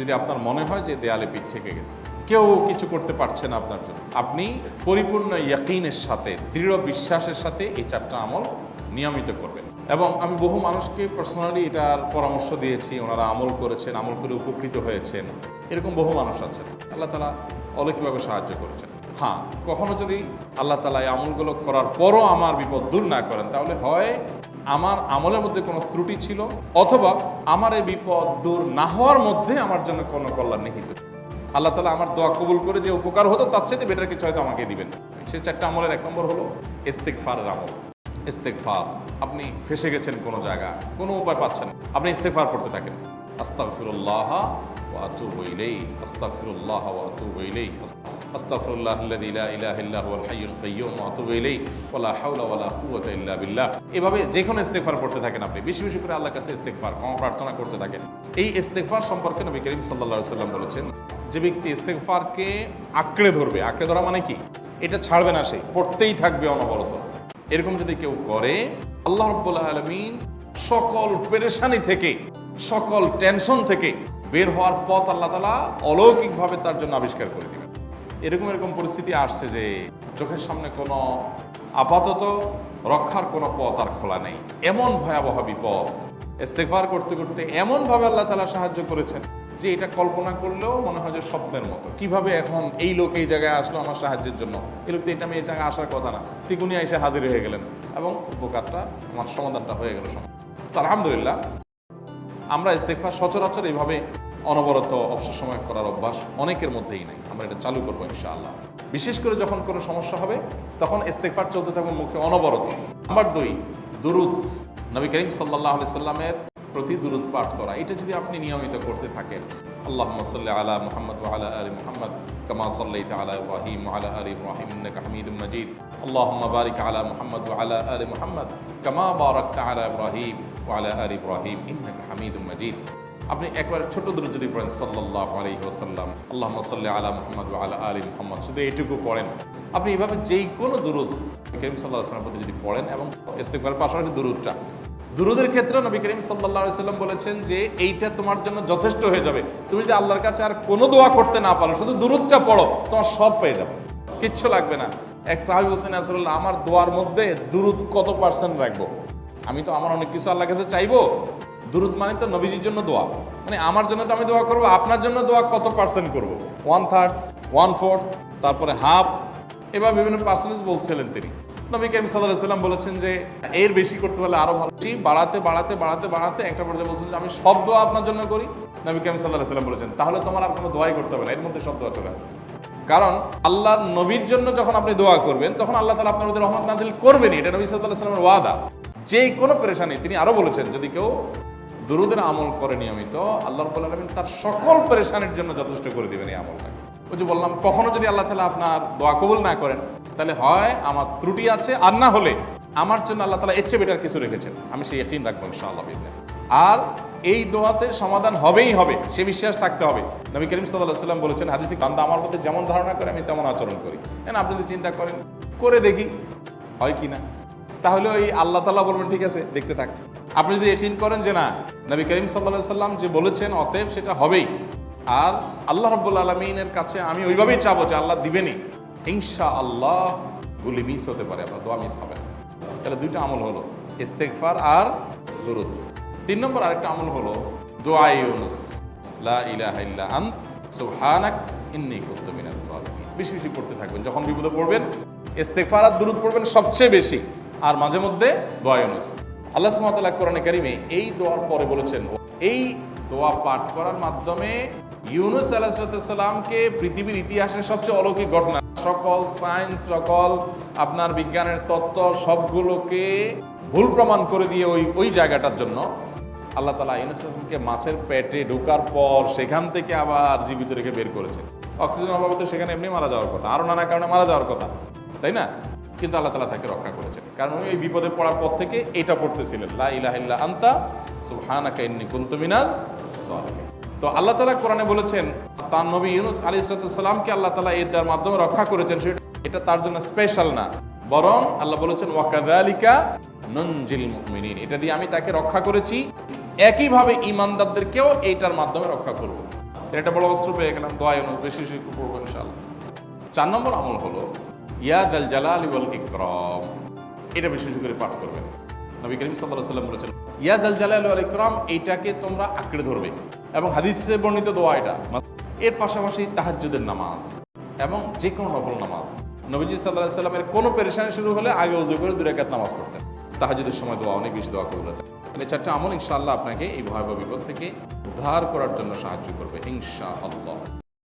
যদি আপনার মনে হয় যে দেয়ালে পিঠ ঠেকে গেছে, কেউ কিছু করতে পারছে না আপনার জন্য, আপনি পরিপূর্ণ ইয়াকিনের সাথে, দৃঢ় বিশ্বাসের সাথে এই চারটা আমল নিয়মিত করবেন। এবং আমি বহু মানুষকে পার্সোনালি এটার পরামর্শ দিয়েছি, ওনারা আমল করেছেন, আমল করে উপকৃত হয়েছেন, এরকম বহু মানুষ আছেন। আল্লাহ তালা অলৌকিকভাবে সাহায্য করেছেন। হ্যাঁ কখনো যদি আল্লাহ তালা এই আমলগুলো করার পরও আমার বিপদ দূর না করেন, তাহলে হয় আমার আমলের মধ্যে কোনো ত্রুটি ছিল, অথবা আমার এই বিপদ দূর না হওয়ার মধ্যে আমার জন্য কোনো কল্যাণ নিহিত আল্লাহ তালা আমার দোয়া কবুল করে যে উপকার হতো, তার চাইতে বেটার কিছু হয়তো আমাকে দিবেন। সে চারটা আমলের এক নম্বর হলো ইস্তেক ফারের আমল। ইস্তেকফার আপনি ফেসে গেছেন কোনো জায়গা কোনো উপায় পাচ্ছেন। আপনি ইস্তেকফার করতে থাকেন। আস্তাগফিরুল্লাহ ওয়া আতুবু ইলাইহি, আস্তাগফিরুল্লাহ ওয়া আতুবু ইলাইহি। আস্তাগফিরুল্লাহ আল্লাযী লা ইলাহা ইল্লা হুয়াল হাইয়ুল কাইয়্যুম ওয়া আতুবু ইলাইহি ওয়া লা হাওলা ওয়া লা কুওয়াতা ইল্লা বিল্লাহ। এভাবে যে কোনো ইস্তেগফার করতে থাকেন আপনি। বেশি বেশি করে আল্লাহর কাছে ইস্তেগফার, ক্ষমা প্রার্থনা করতে থাকেন। এই ইস্তেগফার সম্পর্কে নবী করিম সাল্লাল্লাহু আলাইহি বলেছেন, যে ব্যক্তি ইস্তেগফারকে আঁকড়ে ধরবে, আঁকড়ে ধরা মানে কি? এটা ছাড়বে না সে, পড়তেই থাকবে অনবরত। এরকম যদি কেউ করে, আল্লাহ আলমিন সকল পেরেশানি থেকে, সকল টেনশন থেকে বের হওয়ার পথ আল্লাহ তালা অলৌকিকভাবে তার জন্য আবিষ্কার করে এরকম এরকম পরিস্থিতি আসছে যে চোখের সামনে কোনো আপাতত রক্ষার কোনো পথ আর খোলা নেই। এমন ভয়াবহ বিপদ ইস্তেগফার করতে করতে এমনভাবে আল্লাহ তালা সাহায্য করেছেন যে এটা কল্পনা করলেও মনে হয় যে স্বপ্নের মতো। কীভাবে এখন এই লোক এই জায়গায় আসলো আমার সাহায্যের জন্য? এই লোক তো এটা আমি এই জায়গায় আসার কথা না। তিকুনি এসে হাজির হয়ে গেলেন এবং উপকারটা, আমার সমাধানটা হয়ে গেল তো আলহামদুলিল্লাহ আমরা ইস্তেকফার সচরাচর এইভাবে অনবরত অবসর সময় করার অভ্যাস অনেকের মধ্যেই নাই। আমরা এটা চালু করব ইনশাআল্লাহ। বিশেষ করে যখন কোনো সমস্যা হবে, তখন ইস্তেকফার চলতে থাকবে মুখে অনবরত। নাম্বার দুই, দুরুদ। নবী করিম সাল্লাহ আলি সাল্লামের প্রতি দুরুদ পাঠ করা। এটা যদি আপনি নিয়মিত করতে থাকেন আল্লাহ সাল্লি আলা মুহাম্মদ আলা আলি মুহাম্মদ কামা সাল্লাইতা আলা ইব্রাহিম আলা আলি ইব্রাহিম হামিদুম মাজিদ। আল্লাহুম্মা বারিক আলা মুহাম্মদ আলা আলি মুহাম্মদ কামা বারাকতা আলা ইব্রাহিম। আলা আলি ইব্রাহিম, ইন্নাকা আপনি একবার ছোট দূর যদি পড়েন, সাল্লাল্লাহু আলাইহি ওয়াসাল্লাম। আল্লাহুম্মা সাল্লি আলা মুহাম্মদ আলা আলি মুহাম্মদ, শুধু এইটুকু পড়েন। আপনি এভাবে যেই কোনো দুরুদ করিম সাল্লাল্লাহু আলাইহি প্রতি যদি পড়েন এবং ইস্তেগফারের পাশাপাশি দুরুদটা, দুরুদের ক্ষেত্রে নবী করিম আলাইহি সাল্লাম বলেছেন যে এইটা তোমার জন্য যথেষ্ট হয়ে যাবে। তুমি যদি আল্লাহর কাছে আর কোনো দোয়া করতে না পারো, শুধু দুরুদটা পড়ো, তোমার সব পেয়ে যাবে। কিচ্ছু লাগবে না। এক সাহাবি হোসেন আসলে আমার দোয়ার মধ্যে দুরুদ কত পার্সেন্ট রাখব? আমি তো আমার অনেক কিছু আল্লাহর কাছে চাইব। দুরুদ মানে তো নবীজির জন্য দোয়া। মানে আমার জন্য তো আমি দোয়া করব, আপনার জন্য দোয়া কত পার্সেন্ট করব? ওয়ান থার্ড ওয়ান ফোর্থ তারপরে হাফ এবার বিভিন্ন পার্সেন্টেজ বলছিলেন তিনি। নবী করিম সাল্লাম বলেছেন যে, এর বেশি করতে পারলে আরও ভালো। বাড়াতে বাড়াতে বাড়াতে বাড়াতে একটা পর্যায়ে বলছেন যে, আমি সব দোয়া আপনার জন্য করি। নবী করিম সাল্লাম বলেছেন, তাহলে তোমার আর কোনো দোয়াই করতে হবে না, এর মধ্যে সব দোয়া চলে কারণ আল্লাহর নবীর জন্য যখন আপনি দোয়া করবেন, তখন আল্লাহ তালা আপনার মধ্যে রহমত নাজিল করবেনই। এটা নবী সাল্লাহ সাল্লামের ওয়াদা। যে কোনো পেরেশানি, তিনি আরও বলেছেন, যদি কেউ দুরুদের আমল করে নিয়মিত, আল্লাহ রব্বুল আলমিন তার সকল পেরেশানির জন্য যথেষ্ট করে দিবেন এই আমলটাকে। ওই যে বললাম, কখনো যদি আল্লাহ তালা আপনার দোয়া কবুল না করেন, তাহলে হয় আমার ত্রুটি আছে, আর না হলে আমার জন্য আল্লাহ তালা এর বেটার কিছু রেখেছেন। আমি সেই একদিন রাখব ইনশাআল্লাহ আর এই দোয়াতে সমাধান হবেই হবে, সে বিশ্বাস থাকতে হবে। নবী করিম সাল্লাহ সাল্লাম বলেছেন, হাদিসি বান্দা আমার মধ্যে যেমন ধারণা করে, আমি তেমন আচরণ করি। আপনি যদি চিন্তা করেন, করে দেখি, হয় কি না? তাহলে ওই আল্লাহ তালা বলবেন, ঠিক আছে, দেখতে থাক। আপনি যদি একিন করেন যে না, নবী করিম সাল্লাহ সাল্লাম যে বলেছেন, অতএব সেটা হবেই। আর আল্লাহ রব্বুল আলমিনের কাছে আমি ওইভাবেই চাবো যে আল্লাহ দিবেনই। ইনশা আল্লাহ গুলি মিস হতে পারে, আপনার দোয়া মিস হবে তাহলে দুইটা আমল হলো ইস্তেকফার আর জরুদ তিন নম্বর আরেকটা আমল হলো, দোয়া ইউনুস, লা ইলাহা ইল্লা আন্ত, সুবহানাক ইন্নী কুনতু মিনাজ বেশি বেশি পড়তে থাকবেন, যখন বিপদে পড়বেন, ইস্তেগফার আর দুরূদ পড়বেন সবচেয়ে বেশি। আর মাঝে মধ্যে দোয়া ইউনুস। আল্লাহ তাআলা কোরআনে কারিমে এই দোয়ার পরে বলেছেন, এই দোয়া পাঠ করার মাধ্যমে ইউনুস আলাহিসাল্লামকে পৃথিবীর ইতিহাসের সবচেয়ে অলৌকিক ঘটনা। সকল সায়েন্স সকল আপনার বিজ্ঞানের তত্ত্ব সবগুলোকে ভুল প্রমাণ করে দিয়ে ওই ওই জায়গাটার জন্য আল্লাহ তালা ইউনুসকে মাছের পেটে ঢোকার পর সেখান থেকে আবার জীবিত রেখে বের করেছেন। অক্সিজেন অভাবে তো সেখানে এমনি মারা যাওয়ার কথা আরও নানা কারণে মারা যাওয়ার কথা, তাই না? কিন্তু আল্লাহ তালা তাকে রক্ষা করেছেন। কারণ উনি ওই বিপদে পড়ার পর থেকে এটা পড়তেছিলেন, লা আন্তা সুবহানাকা ইন্নী কুনতু মিনাজ জালিমিন। তো আল্লাহ তালা কোরআনে বলেছেন, তার নবী ইউনুস আলী সালামকে আল্লাহ তালা দেওয়ার মাধ্যমে রক্ষা করেছেন এটা তার জন্য স্পেশাল না। বরং আল্লাহ বলেছেন ওয়াকাদালিকা নঞ্জিল মুমিনিন। এটা দিয়ে আমি তাকে রক্ষা করেছি। একইভাবে ইমানদারদেরকেও এইটার মাধ্যমে রক্ষা করব। এটা বড় অস্ত্র পেয়ে গেলাম দোয়াই বেশি বেশি পড়ব ইনশাআল্লাহ। চার নম্বর আমল হলো ইয়াদ জালাল ওয়াল এটা বেশি বেশি করে পাঠ করবেন। নবী করিম সাল্লাম বলেছেন জালাল তোমরা আঁকড়ে ধরবে। এবং হাদিসে বর্ণিত দোয়া এটা। এর পাশাপাশি নামাজ এবং যে কোনো নফল নামাজ। নবীজি সাল্লামের কোনো পেরেশানি শুরু হলে আগে উজু করে দু রেখাত নামাজ পড়তেন। তাহাজুদের সময় দোয়া, অনেক বেশি দোয়া করবে এই চারটা আমল ইনশাআল্লাহ আপনাকে এই ভয়াবহ বিপদ থেকে উদ্ধার করার জন্য সাহায্য করবে ইনশা আল্লাহ